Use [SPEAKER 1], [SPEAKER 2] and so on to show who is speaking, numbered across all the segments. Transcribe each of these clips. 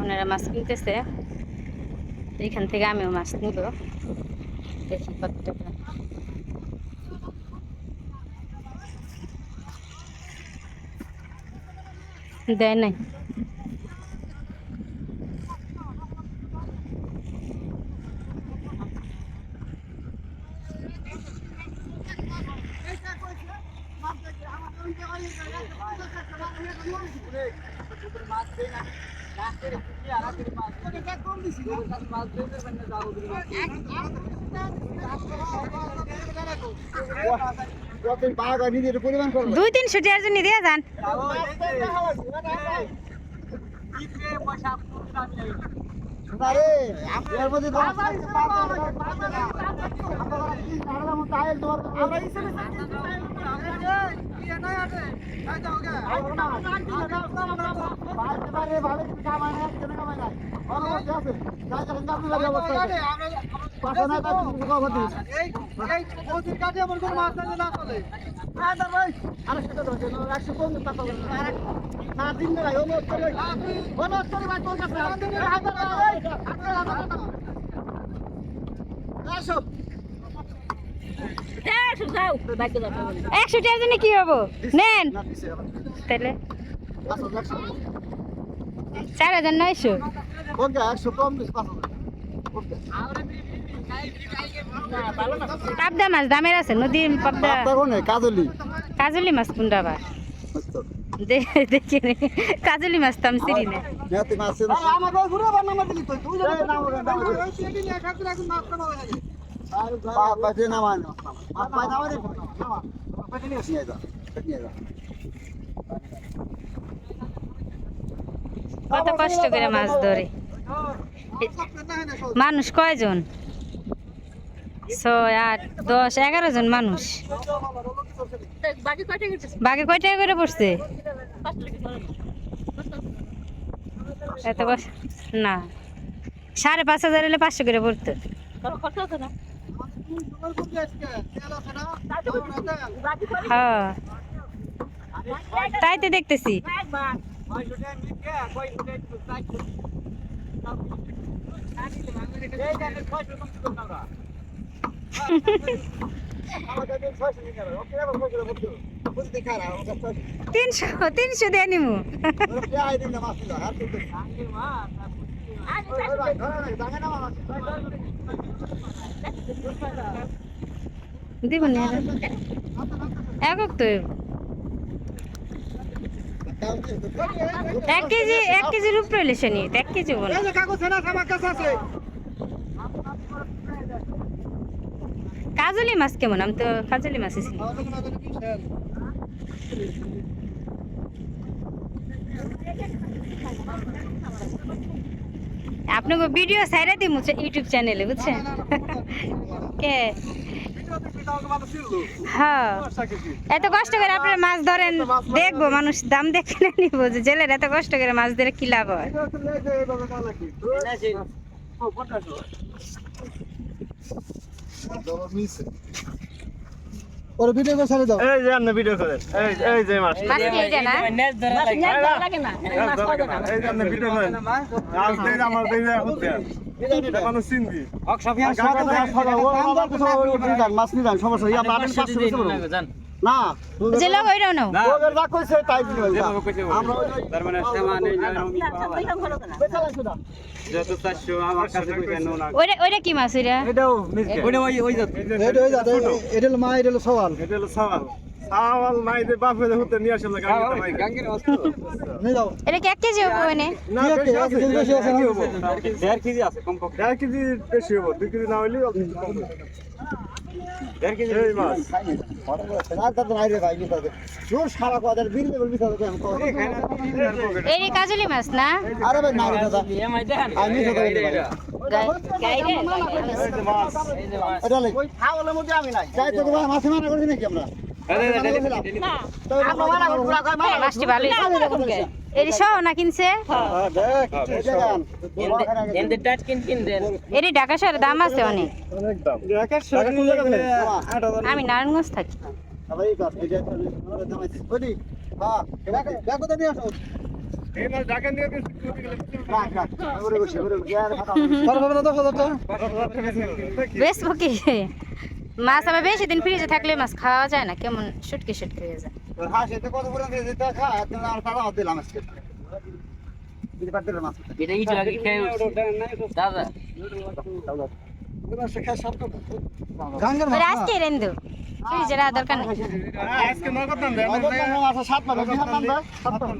[SPEAKER 1] ওনারা মাছ কিনতেছে। এইখান থেকে আমিও মাছ নিব। দেখি কত টাকা দেয় নাই
[SPEAKER 2] পরিমাণ করব
[SPEAKER 1] দুই তিনশো টাকার জন্য দিয়ে যান
[SPEAKER 2] তো
[SPEAKER 1] একশো জন্য কি হব? নেন। তাহলে। চার হাজার নয়শো। পাবদা মাছ দামের আছে নদী পাবদা।
[SPEAKER 2] কাজলি।
[SPEAKER 1] কাজলি মাছ কোনটা আবার? দেখি কাজলি মাছ তো আমি চিনি না। কত কষ্ট করে মাছ ধরে। মানুষ কয়জন? ছয়, আট, দশ, এগারো জন মানুষ। বাকি কয় টাকা করে পড়ছে? এত না। সাড়ে পাঁচ হাজার হলে পাঁচশো করে পড়তো। হ্যাঁ। তাই তো দেখতেছি। তিনশো তিনশো দিয়ে নিমু। দিব না। একক তো এক কেজি এক কেজির উপরে হলে শনি এক কেজি বলো কাজলি মাছ কেমন আমি তো কাজলি মাছ ছিল আপনাকে ভিডিও সাইডে দিমু ইউটিউব চ্যানেলে বুঝছেন কে হ্যাঁ। এত কষ্ট করে আপনারা মাছ ধরেন দেখব মানুষ দাম দেখে না নিবো যে জেলের এত কষ্ট করে মাছ ধরে কি লাভ হয়?
[SPEAKER 2] ওর ভিডিও করে ছেড়ে দাও।
[SPEAKER 3] এই যে আপনি ভিডিও করেন। এই এই যে মাছ।
[SPEAKER 1] মাছ কি এটা না?
[SPEAKER 3] এই যে আপনি ভিডিও করেন। আজ দিন আমার দিন। হচ্ছে
[SPEAKER 2] মাছ নিয়ে যান সমস্যা ইয়া বলুন। না।
[SPEAKER 1] যে লোক নাও।
[SPEAKER 2] ওদের যা কইছে তাই দিবেন আমরা
[SPEAKER 4] তার মানে সামান এই
[SPEAKER 2] না
[SPEAKER 4] যত চারশো আমার কাছে কইতে নো না
[SPEAKER 1] ওইটা ওইটা কি মাছ ওইটা
[SPEAKER 2] এটাও
[SPEAKER 4] ওইটা ওই ওই যাচ্ছে
[SPEAKER 2] এটা হয়ে যাবে এটা হলো মা এটা হলো সওয়াল।
[SPEAKER 3] এটা হলো সাওয়াল। সাওয়াল মাইদের বাপে হতে নিয়ে আসলে
[SPEAKER 1] এটা কি এক কেজি হবে মানে?
[SPEAKER 3] না বেশি
[SPEAKER 2] আছে? কেজি বেশি আছে?
[SPEAKER 4] দেড় কেজি কমপক্ষে
[SPEAKER 3] দেড় কেজি বেশি হব দুই কেজি না হইলে অল্প কম
[SPEAKER 4] দেড় কেজি
[SPEAKER 3] এই মাছ।
[SPEAKER 2] নাই
[SPEAKER 1] এই কাজলি মাছ না?
[SPEAKER 2] আরে ভাই না দাদা আমি মিশাতে পারি ভাই।
[SPEAKER 1] গাই- গাইরে?
[SPEAKER 3] এই যে মাছ।
[SPEAKER 2] এটা লাই। ওই মধ্যে আমি নাই। চাই তো মাছ মারা করছি নাকি আমরা? হ্যাঁ
[SPEAKER 1] ঢাকা শহরে দাম আছে অনেক। আমি নারায়ণগঞ্জ থাকি।
[SPEAKER 2] আবার হ্যাঁ
[SPEAKER 3] মাছ
[SPEAKER 1] আবার বেশি দিন ফ্রিজে থাকলে মাছ খাওয়া যায় না কেমন শুটকি শুটকি হয়ে যায়।
[SPEAKER 2] হ্যাঁ আজকে।
[SPEAKER 1] রেন্দু। ফ্রিজে রাখা দরকার নেই।
[SPEAKER 3] আজকে নগদ দাম দেয়
[SPEAKER 2] সাত নাম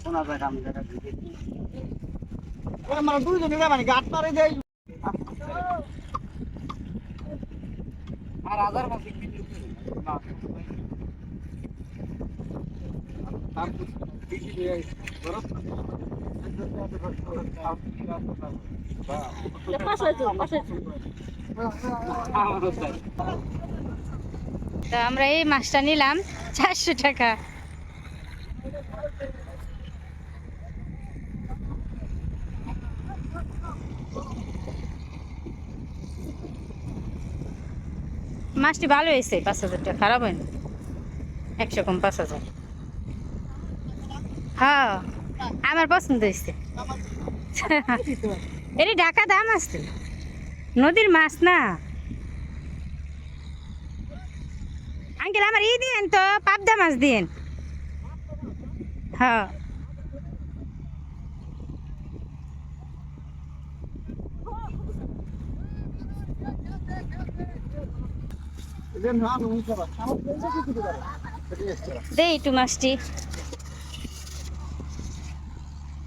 [SPEAKER 2] শোনা যায় কাম জায়গা ওরে মানে দুইজন নিলে মানে গাট মারে দেই
[SPEAKER 4] আর হাজার মাছ
[SPEAKER 1] তো আমরা এই মাছটা নিলাম চারশো টাকা। মাছটি ভালো হয়েছে পাঁচ হাজারটা খারাপ হয়নি। একশো কম পাঁচ হাজার। হ্যাঁ আমার পছন্দ হয়েছে। এটি ঢাকা দাম আসছে নদীর মাছ না। আঙ্কেল আমার ই দিয়েন তো পাবদা মাছ দিয়েন। হ্যাঁ
[SPEAKER 2] দেন না আমি মুখে বাস আমার পয়সা কি দিতে পারে
[SPEAKER 1] দে একটু মাছটি।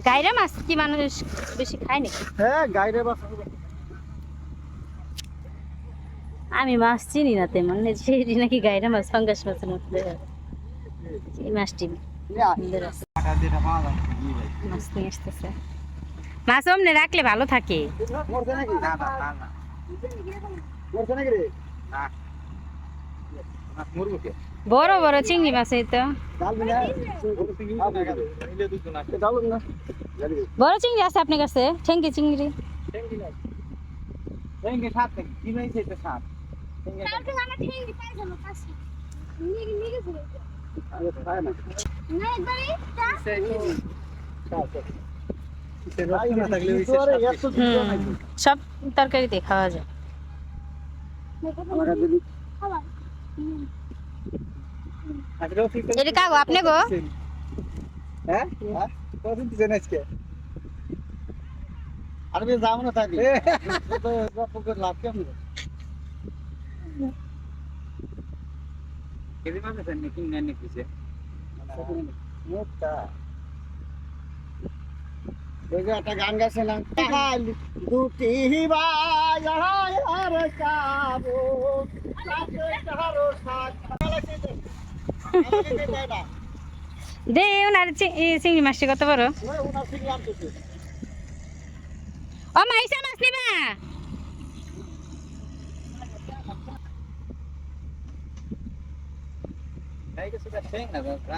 [SPEAKER 1] গাইরা মাছ কি মানুষ বেশি খায় নাকি?
[SPEAKER 2] হ্যাঁ গাইরে বাস
[SPEAKER 1] আমি মাছ চিনি না তেমন সেই নাকি গাইরা মাছ ফাঙ্গাস মধ্যে এই মাছটি মাছ নিয়ে আসতেছে। মাছ অমনে রাখলে ভালো থাকে।
[SPEAKER 2] না না না না মরছে নাকি রে
[SPEAKER 4] মরবো কে
[SPEAKER 1] বড় বড় চিংড়ি মাছ এই তো। বড় চিংড়ি আছে আপনার কাছে? ঠেঙ্কি চিংড়ি। সব তরকারিতে খাওয়া যায়। এটা কাগো আপনি গো
[SPEAKER 2] হ্যাঁ কদিন দিছেন আজকে আর বে যাও না থাকি তো গপ করে লাভ কেমন
[SPEAKER 4] কেজি মাছ আছে নাকি না নাকি সে
[SPEAKER 2] মোটা দেখো একটা গান গাইছিলাম কাল দুটি বাজার
[SPEAKER 1] দে ওনার চিংড়ি মাছটি কত বড়? ও মাইসা মাছ নিবা।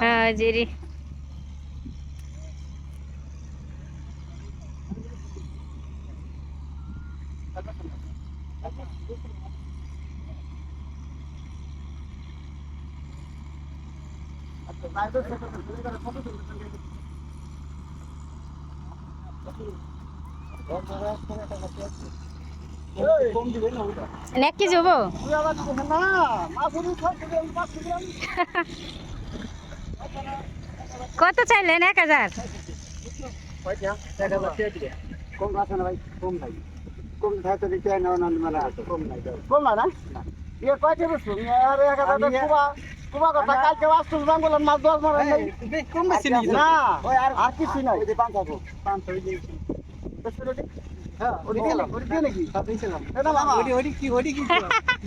[SPEAKER 1] হ্যাঁ জিরি। এক কেজি হব কত চাইলেন? এক হাজার।
[SPEAKER 2] কম আছে না ভাই কম নাই কম থাকে তো দিতে মানে কম নাই কম না? ইয়ে কয়টা বস্তু আরে এক হাজার কুবা কুবা কথা কালকে আসতো বাঙ্গলার মাছ দশ মারা নাই
[SPEAKER 4] কম বেশি নাকি
[SPEAKER 2] না আর কিছু নাই পাঁচ হাজার পাঁচ হাজার হ্যাঁ ওটি দিলাম ওটি দিয়ে নাকি সাথে ছিলাম এটা মামা ওটি ওটি কি ওটি কি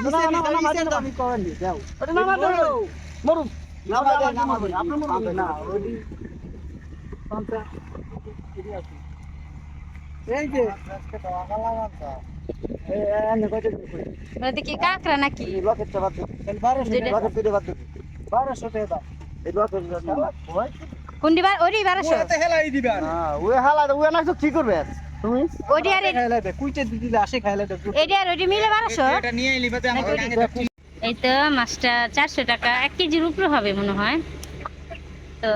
[SPEAKER 2] না না না না আমি করেন দি দাও ওটি না মারো মরুন না মারো না আপনি মরুন না ওটি পাঁচটা এই যে এই এনে কয়টা
[SPEAKER 1] বলতে কি কাঁকড়া নাকি? ওরি বারোশো
[SPEAKER 3] হেলাই দিবা
[SPEAKER 2] ওই হালা ওই না তো কি করবে? তুমি?
[SPEAKER 1] ওটি আর
[SPEAKER 3] দিদি আসে
[SPEAKER 1] মিলে
[SPEAKER 3] এটা নিয়ে এলি বাদে আমার
[SPEAKER 1] এই তো মাছটা চারশো টাকা। এক কেজির উপরে হবে মনে হয়। তো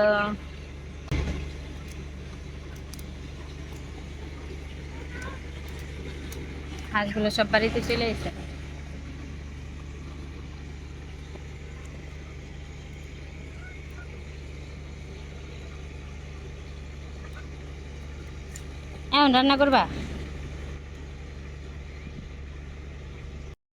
[SPEAKER 1] হাঁসগুলো সব বাড়িতে চলে এসে। এমন রান্না করবা?